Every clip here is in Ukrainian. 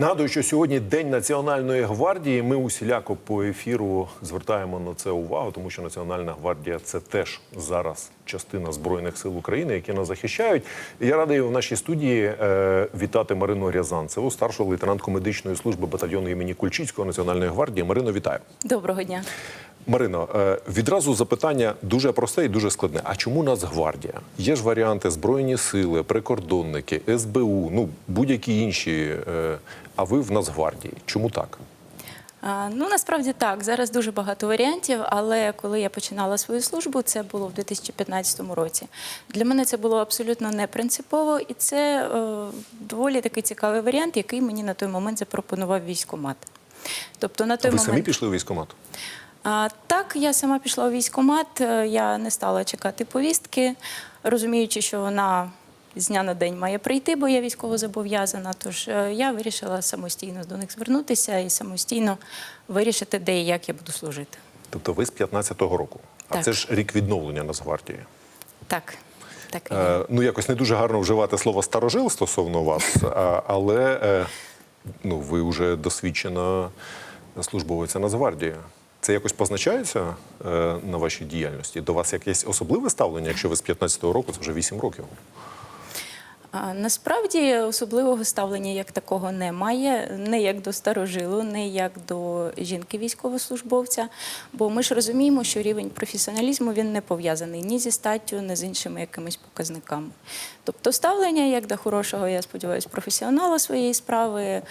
Нагадую, що сьогодні День Національної гвардії. Ми усіляко по ефіру звертаємо на це увагу, тому що Національна гвардія це теж зараз частина збройних сил України, які нас захищають. Я радий в нашій студії е, вітати Марину Рязанцеву, старшу лейтенантку медичної служби батальйону імені Кульчицького Національної гвардії. Марино, вітаю. Доброго дня. Марино, е, відразу запитання дуже просте і дуже складне. А чому Нацгвардія? Є ж варіанти Збройні сили, прикордонники, СБУ, ну будь-які інші. е, А ви в Нацгвардії. Чому так? Ну насправді так. Зараз дуже багато варіантів, але коли я починала свою службу, це було в 2015 році. Для мене це було абсолютно не принципово, і це е, доволі такий цікавий варіант, який мені на той момент запропонував військкомат. Тобто на той ви момент самі пішли у військкомат? А, так, я сама пішла у військкомат, е, я не стала чекати повістки, розуміючи, що вона з дня на день має прийти, бо я військово зобов'язана. Тож е, я вирішила самостійно до них звернутися і самостійно вирішити, де і як я буду служити. Тобто ви з 15-го року. А Так. це ж рік відновлення Нацгвардії. Так, так. Е, ну якось не дуже гарно вживати слово старожил стосовно вас, але е, ну, ви вже досвідчена службовиця Нацгвардії. Це якось позначається е, на вашій діяльності? До вас якесь особливе ставлення, якщо ви з 15-го року, це вже 8 років. А, Насправді особливого ставлення як такого немає, не як до старожилу, не як до жінки військовослужбовця. Бо ми ж розуміємо, що рівень професіоналізму він не пов'язаний ні зі статтю, ні з іншими якимись показниками. Тобто ставлення як до хорошого, я сподіваюся, професіонала своєї справи,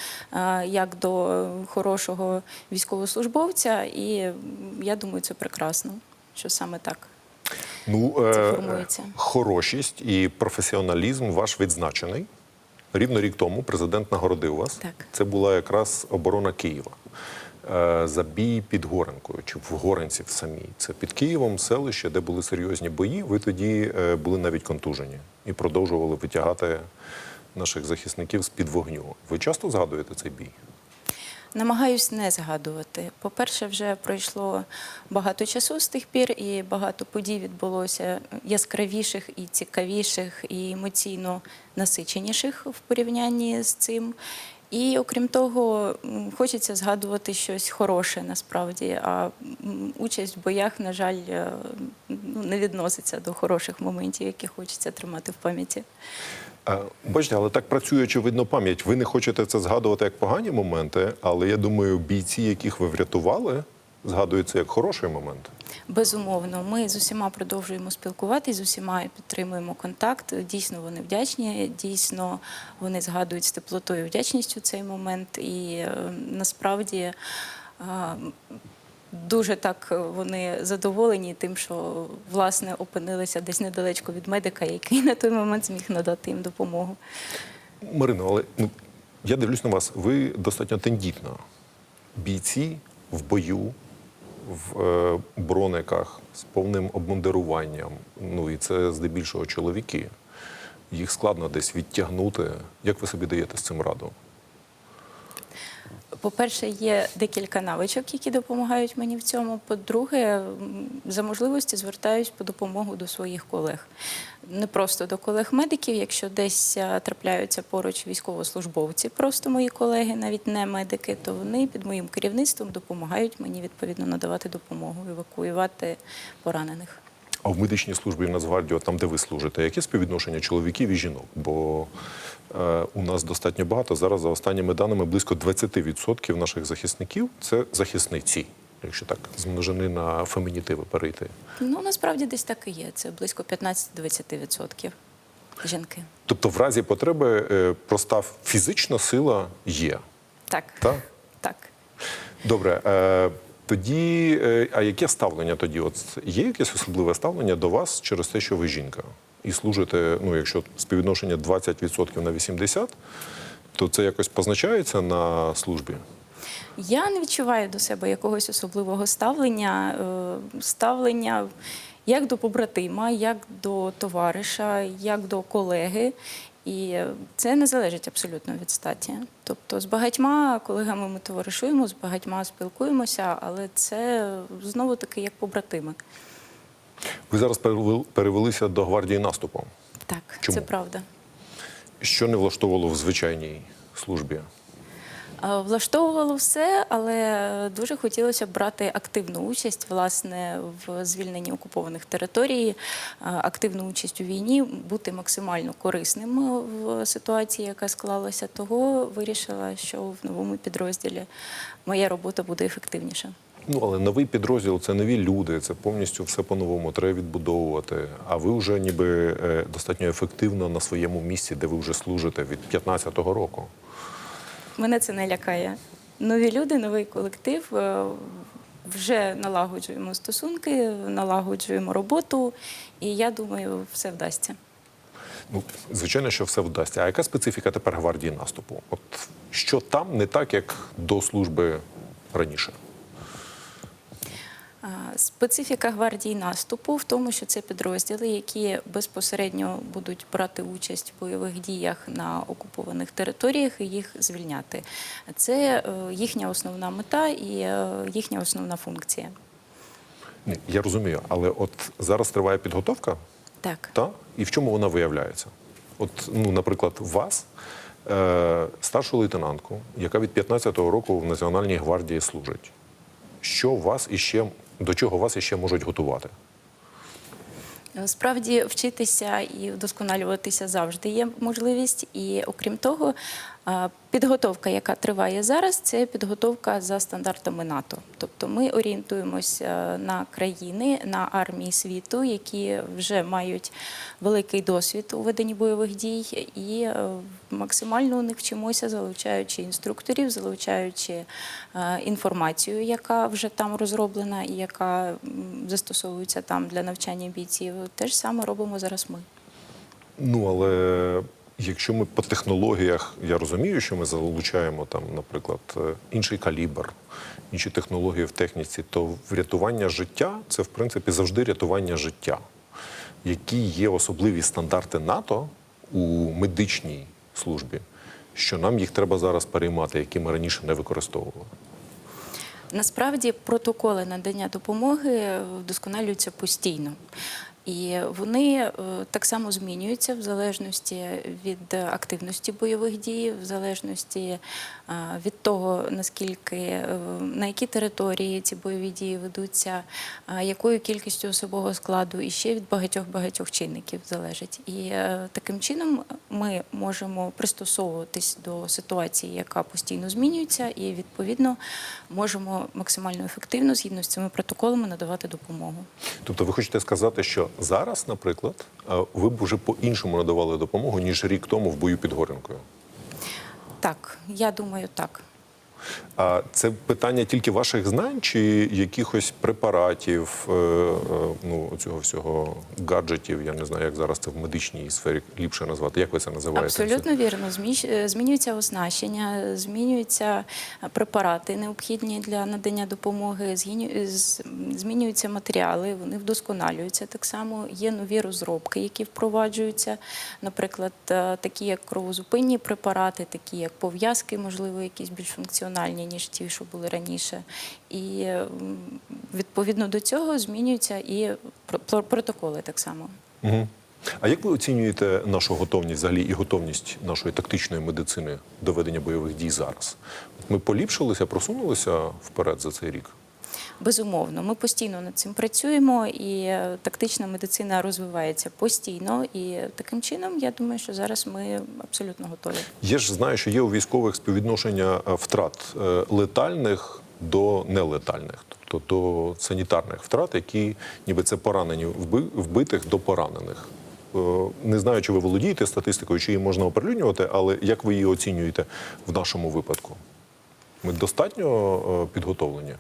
як до хорошого військовослужбовця, і я думаю, це прекрасно, що саме так. Ну, е, хорошість і професіоналізм ваш відзначений. Рівно рік тому президент нагородив вас. Так. Це була якраз оборона Києва. Е, За бій під Горенкою чи в Горенці в самій. Це під Києвом селище, де були серйозні бої. Ви тоді е, були навіть контужені і продовжували витягати наших захисників з-під вогню. Ви часто згадуєте цей бій? Намагаюсь не згадувати. По-перше, вже пройшло багато часу з тих пір, і багато подій відбулося яскравіших і цікавіших, і емоційно насиченіших в порівнянні з цим. І окрім того, хочеться згадувати щось хороше насправді. А участь в боях, на жаль, е, ну, не відноситься до хороших моментів, які хочеться тримати в пам'яті. Бачите, але так працює очевидно пам'ять. Ви не хочете це згадувати як погані моменти, але я думаю, бійці, яких ви врятували, згадують це як хороший момент. Безумовно, ми з усіма продовжуємо спілкуватись, з усіма підтримуємо контакт. Дійсно, вони вдячні. Дійсно, вони згадують з теплотою вдячністю цей момент. І е, насправді е, дуже так вони задоволені тим, що власне опинилися десь недалечко від медика, який на той момент зміг надати їм допомогу. Марино, але ну, я дивлюсь на вас, ви достатньо тендітна. Бійці в бою, в е, брониках з повним обмундируванням. Ну і це здебільшого чоловіки. Їх складно десь відтягнути. Як ви собі даєте з цим раду? По-перше, є декілька навичок, які допомагають мені в цьому. По-друге, за можливості звертаюсь по допомогу до своїх колег. Не просто до колег-медиків, якщо десь трапляються поруч військовослужбовці, просто мої колеги, навіть не медики, то вони під моїм керівництвом допомагають мені відповідно надавати допомогу, евакуювати поранених. А в медичній службі в Нацгвардії, там, де ви служите, яке співвідношення чоловіків і жінок? Бо у нас достатньо багато. Зараз, за останніми даними, близько 20% наших захисників це захисниці, якщо так з множини на фемінітиви перейти. Ну насправді десь так і є. Це близько 15-20% жінки. Тобто, в разі потреби е, проста фізична сила є. Так. Так? Так. Добре. Тоді, е, а яке ставлення тоді? От є якесь особливе ставлення до вас через те, що ви жінка? І служите, ну, якщо співвідношення 20% на 80%, то це якось позначається на службі? Я не відчуваю до себе якогось особливого ставлення, е, ставлення як до побратима, як до товариша, як до колеги. І це не залежить абсолютно від статі. Тобто з багатьма колегами ми товаришуємо, з багатьма спілкуємося, але це знову таки як побратими. Ви зараз перевел- перевелися до гвардії наступу. Так, Чому? це правда. Що не влаштовувало в звичайній службі? Е, Влаштовувало все, але дуже хотілося брати активну участь власне в звільненні окупованих територій, е, активну участь у війні, бути максимально корисним в ситуації, яка склалася. Того вирішила, що в новому підрозділі моя робота буде ефективніша. Ну, але новий підрозділ це нові люди, це повністю все по-новому, треба відбудовувати. А ви вже ніби е, достатньо ефективно на своєму місці, де ви вже служите від 15-го року. Мене це не лякає. Нові люди, новий колектив. е, Вже налагоджуємо стосунки, налагоджуємо роботу, і я думаю, все вдасться. Ну, звичайно, що все вдасться. А яка специфіка тепер гвардії наступу? От що там не так, як до служби раніше? Специфіка гвардії наступу в тому, що це підрозділи, які безпосередньо будуть брати участь в бойових діях на окупованих територіях і їх звільняти. Це е, їхня основна мета і е, їхня основна функція. Я розумію, але от зараз триває підготовка, Так. та? і в чому вона виявляється? От, ну, наприклад, вас, е, старшу лейтенантку, яка від 15-го року в Національній гвардії служить. Що вас іще, до чого вас іще можуть готувати? Справді вчитися і вдосконалюватися завжди є можливість. І окрім того, підготовка, яка триває зараз, це підготовка за стандартами НАТО. Тобто ми орієнтуємося на країни, на армії світу, які вже мають великий досвід у веденні бойових дій, і е, максимально у них вчимося, залучаючи інструкторів, залучаючи е, інформацію, яка вже там розроблена і яка застосовується там для навчання бійців. Те ж саме робимо зараз ми. Ну, але якщо ми по технологіях, я розумію, що ми залучаємо там, наприклад, е, інший калібр, інші технології в техніці, то врятування життя це в принципі завжди рятування життя. Які є особливі стандарти НАТО у медичній службі, що нам їх треба зараз переймати, які ми раніше не використовували? Насправді протоколи надання допомоги вдосконалюються постійно. І вони е, так само змінюються в залежності від активності бойових дій, в залежності е, від того, наскільки е, на які території ці бойові дії ведуться, якою кількістю особового складу, і ще від багатьох багатьох чинників залежить. І таким чином ми можемо пристосовуватись до ситуації, яка постійно змінюється, і відповідно можемо максимально ефективно згідно з цими протоколами надавати допомогу. Тобто, ви хочете сказати, що зараз, наприклад, ви б вже по-іншому надавали допомогу, ніж рік тому в бою під Горенкою? Так, я думаю, так. А це питання тільки ваших знань чи якихось препаратів, е, е, ну цього всього гаджетів? Я не знаю, як зараз це в медичній сфері ліпше назвати. Як ви це називаєте? Абсолютно вірно. Е, Змінюється оснащення, змінюються препарати, необхідні для надання допомоги, змінюються матеріали, вони вдосконалюються. Так само є нові розробки, які впроваджуються, наприклад, такі як кровозупинні препарати, такі як пов'язки, можливо, якісь більш функціональні, ніж ті, що були раніше. І відповідно до цього змінюються і про- про- протоколи так само. Угу. А як ви оцінюєте нашу готовність взагалі і готовність нашої тактичної медицини до ведення бойових дій зараз? Ми поліпшилися, просунулися вперед за цей рік. Безумовно, ми постійно над цим працюємо, і е, тактична медицина розвивається постійно. І таким чином, я думаю, що зараз ми абсолютно готові. Я ж знаю, що є у військових співвідношення е, втрат е, летальних до нелетальних, тобто до санітарних втрат, які ніби це поранені вби- вбитих до поранених. Не знаю, чи ви володієте статистикою, чи її можна оприлюднювати, але як ви її оцінюєте в нашому випадку? Ми достатньо підготовлені?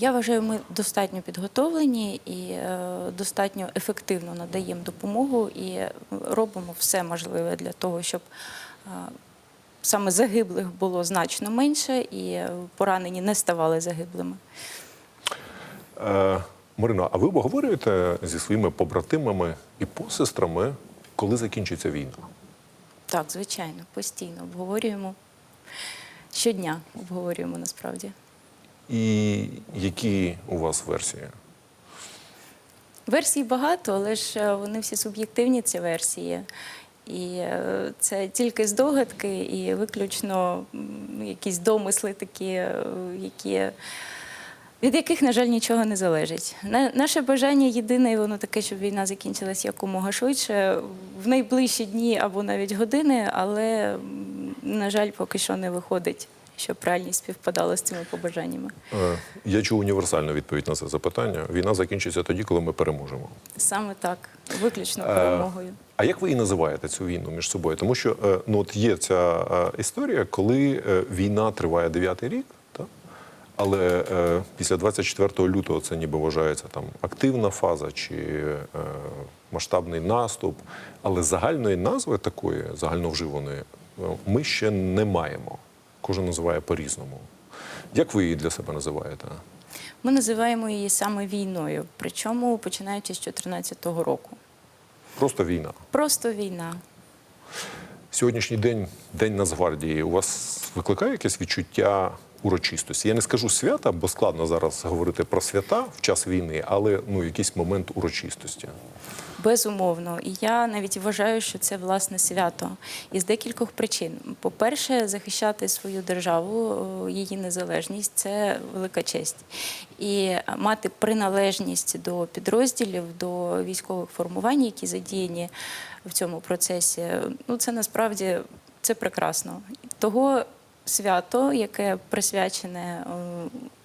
Я вважаю, ми достатньо підготовлені і е, достатньо ефективно надаємо допомогу і робимо все можливе для того, щоб е, саме загиблих було значно менше і поранені не ставали загиблими. Е, Марино, а ви обговорюєте зі своїми побратимами і посестрами, коли закінчиться війна? Так, звичайно, постійно обговорюємо. Щодня обговорюємо насправді. І які у вас версії? Версій багато, але ж е, вони всі суб'єктивні, ці версії. І е, це тільки здогадки і виключно якісь домисли такі, е, які, від яких, на жаль, нічого не залежить. На- Наше бажання єдине, воно таке, щоб війна закінчилась якомога швидше, в найближчі дні або навіть години, але, на жаль, поки що не виходить, щоб реальність співпадала з цими побажаннями. Е, Я чув універсальну відповідь на це запитання. Війна закінчиться тоді, коли ми переможемо. Саме так, виключно Е, перемогою. А як ви її називаєте цю війну між собою? Тому що е, ну, от є ця історія, коли війна триває дев'ятий рік, але е, після 24 лютого це ніби вважається там активна фаза чи е, масштабний наступ. Але загальної назви такої, загальновживаної, ми ще не маємо. Кожен називає по-різному. Як ви її для себе називаєте? Ми називаємо її саме війною, причому починаючи з 2014 року. Просто війна. Просто війна. Сьогоднішній день, День Нацгвардії, у вас викликає якесь відчуття урочистості? Я не скажу свята, бо складно зараз говорити про свята в час війни, але ну, якийсь момент урочистості. Безумовно, і я навіть вважаю, що це власне свято із декількох причин. По-перше, захищати свою державу, її незалежність це велика честь. І мати приналежність до підрозділів, до військових формувань, які задіяні в цьому процесі, ну це насправді це прекрасно. Того свято, яке присвячене е,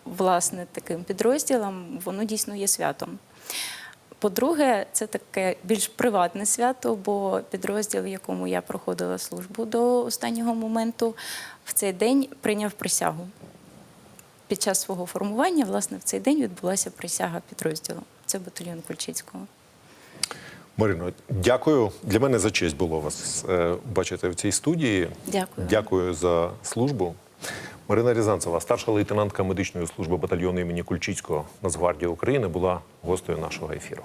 власне таким підрозділам, воно дійсно є святом. По-друге, це таке більш приватне свято, бо підрозділ, в якому я проходила службу до останнього моменту, в цей день прийняв присягу. Під час свого формування, власне, в цей день відбулася присяга підрозділу. Це батальйон Кульчицького. Марино, дякую. Для мене за честь було вас е, бачити в цій студії. Дякую. Дякую за службу. Марина Рязанцева, старша лейтенантка медичної служби батальйону імені Кульчицького Нацгвардії України, була гостею нашого ефіру.